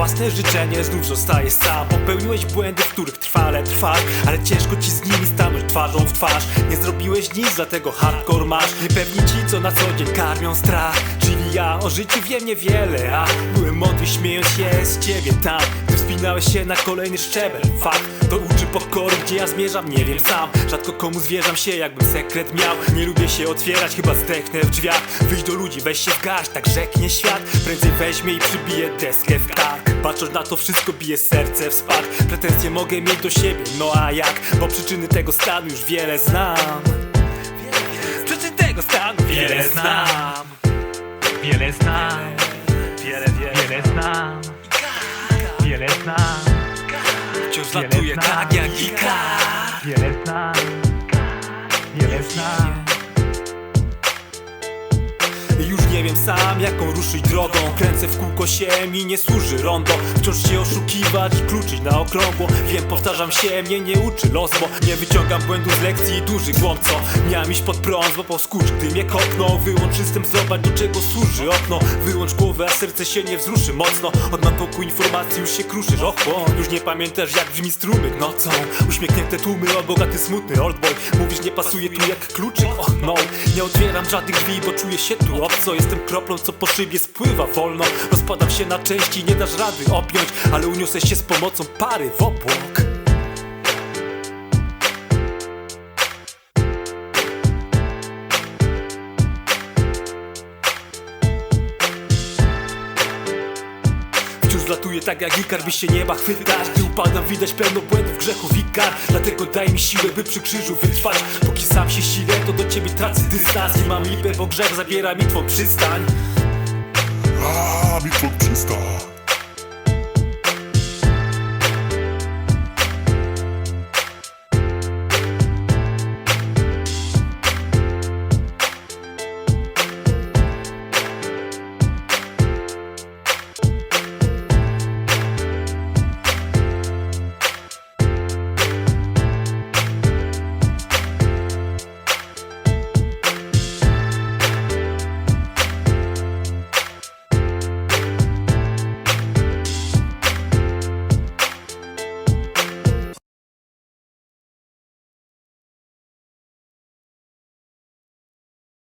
własne życzenie znów zostajesz sam. Popełniłeś błędy, w których trwale trwasz Ale ciężko ci z nimi stanąć twarzą w twarz. Nie zrobiłeś nic, dlatego hardcore masz. Niepewni ci, co na co dzień karmią strach. Czyli ja o życiu wiem niewiele A byłem mądry, śmiejąc się z ciebie. Tam Ty wspinałeś się na kolejny szczebel. Fakt, to uczy pokory, gdzie ja zmierzam, nie wiem sam Rzadko komu zwierzam się, jakbym sekret miał. Nie lubię się otwierać, chyba zdechnę w drzwiach. Wyjdź do ludzi, weź się w garść, tak rzeknie świat. Prędzej weźmie i przybije deskę w kark Patrząc na to wszystko bije serce w spadk Pretensje mogę mieć do siebie, no a jak? Bo przyczyny tego stanu już wiele znam. Przyczyn tego stanu wiele znam Wiele znam, Wiele, wiele, wiele znam, wiele znam, wciąż wiele latuje znam. tak jak ikar wiele znam, nie wiem sam jaką ruszyć drogą. Kręcę w kółko się mi nie służy rondo. Wciąż się oszukiwać kluczyć na okrągło. Wiem powtarzam się, mnie nie uczy los Bo nie wyciągam błędów z lekcji i duży głąb co Miałem iść pod prąd, bo poskurcz gdy mnie kopnął Wyłącz system, zobacz do czego służy okno. Wyłącz głowę, a serce się nie wzruszy mocno. Od napoku informacji już się kruszysz ochłon Już nie pamiętasz jak brzmi strumyk nocą. Uśmiechnięte tłumy, o bogaty smutny oldboy Mówisz nie pasuje tu jak kluczyk, oh no. Nie otwieram żadnych drzwi, bo czuję się tu obco Jestem kroplą, co po szybie spływa wolno. Rozpadam się na części, nie dasz rady objąć Ale uniosę się z pomocą pary w obłok Latuje tak jak ikar, by się nieba chwytać. Gdy upadam widać pełno błędów, grzechów i kar. Dlatego daj mi siłę, by przy krzyżu wytrwać. Póki sam się silę, to do ciebie tracę dystans. I mam lipę, bo grzech zabiera mi twą przystań. A, mi twój przystań